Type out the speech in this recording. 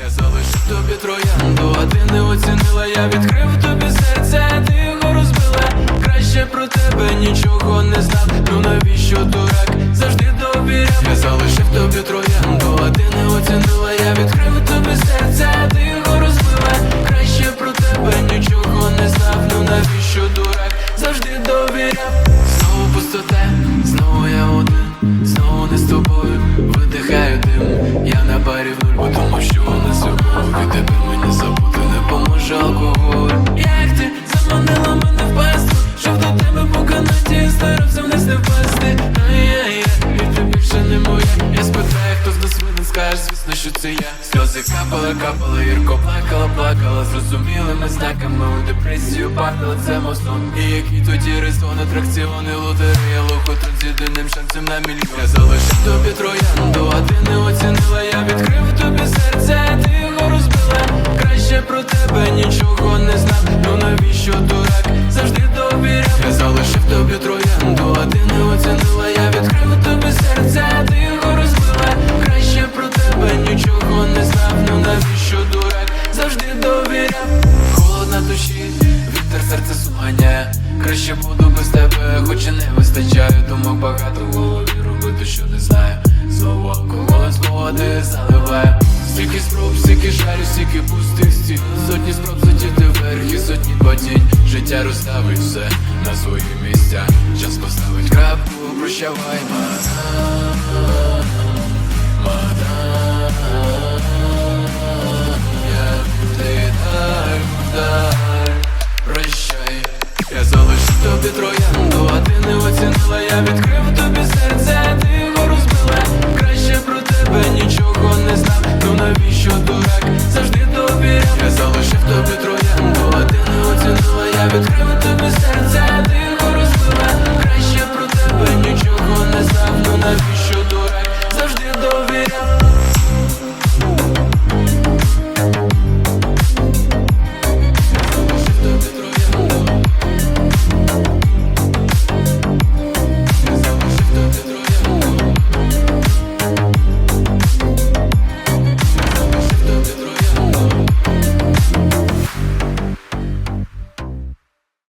Я залишу тобі троянду, а ти не оцінила, я відкрив тобі серце, ти його розбила. Краще про тебе нічого не знав. Ну навіщо дурак? Завжди довіряв. Я залишив я на парі в нуль, бо думав, що не собою Від тебе мені забути не поможе алкоголь. Як ти заманила мене в пастку Жив до тебе по канаті, старався вниз не впасти. Ай-яй-яй, і ти більше не моя. Я спитаю, хто з нас винен, скажеш, звісно, що це я. Сльози капали, капали, гірко плакала, плакала. Зрозумілими знаками у депресію падала. Це мосно І які тоді резон, атракціони, лотерея Лохотрон з єдиним шансом на мільйон. Я залишив тобі троянду, а ти не нічого не знав. Ну навіщо дурак, завжди довіряв Я залишив тобі троянду, а ти не оцінила. Я відкрив тобі серце, а ти його розбила. Краще про тебе нічого не знав. Ну навіщо дурак, завжди довіряв Холод на душі, вітер серце сумганяє Краще буду без тебе, хоч і не вистачає. Думок багато в голові робити, що не знаю. Знову алкоголь з води заливає. Стільки спроб, стільки жалю, стільки пустих стін сотні спроб злетіти вверх і сотні падінь Життя розставить все на свої місця Час поставить крапку, прощавай мадам, мадам Я відлітаю вдаль Прощай, я залишу тобі троянду, а ти не оцінила, я відкрив тобі